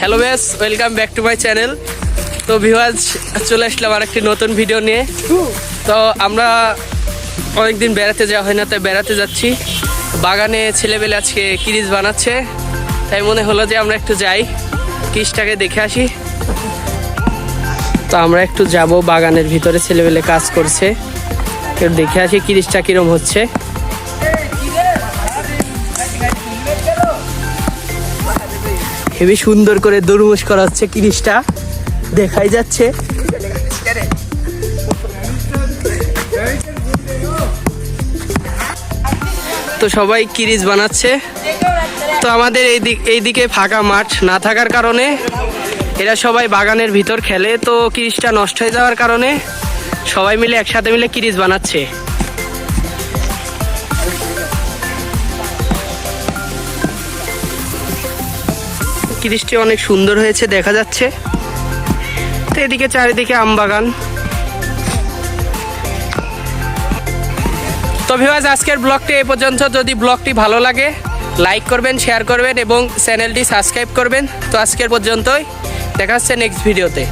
Hello base welcome back to my channel তো ভিওয়াজ চলে আসলাম আর একটি নতুন ভিডিও নিয়ে। তো আমরা অনেকদিন বেড়াতে যাওয়া হয় না, তাই বেড়াতে যাচ্ছি। বাগানে ছেলেবেলে আজকে কিরিজ বানাচ্ছে। তাই মনে হলো যে আমরা একটু যাই কিসটাকে দেখে আসি। তো আমরা একটু যাব, বাগানের ভিতরে ছেলেবেলে কাজ করছে। দেখে আসি কিরিশটা কিরম হচ্ছে। হেবি সুন্দর করে দুরমুশ করা হচ্ছে কিরিশটা। দেখাই যাচ্ছে। তো সবাই কিরিজ বানাচ্ছে। তো আমাদের এই দিক এইদিকে ফাঁকা মাঠ না থাকার কারণে এরা সবাই বাগানের ভিতর খেলে। তো কিরিজটা নষ্ট হয়ে যাওয়ার কারণে সবাই মিলে একসাথে মিলে কিরিজ বানাচ্ছে। কিরিজটি অনেক সুন্দর হয়েছে, দেখা যাচ্ছে। তো এদিকে চারিদিকে আম বাগান। তো ভিওয়াজ আজকের ব্লগটি এই পর্যন্ত। যদি ব্লগটি ভালো লাগে লাইক করবেন শেয়ার করবেন এবং চ্যানেলটি সাবস্ক্রাইব করবেন। তো আজকের পর্যন্তই। দেখা হচ্ছে নেক্সট ভিডিওতে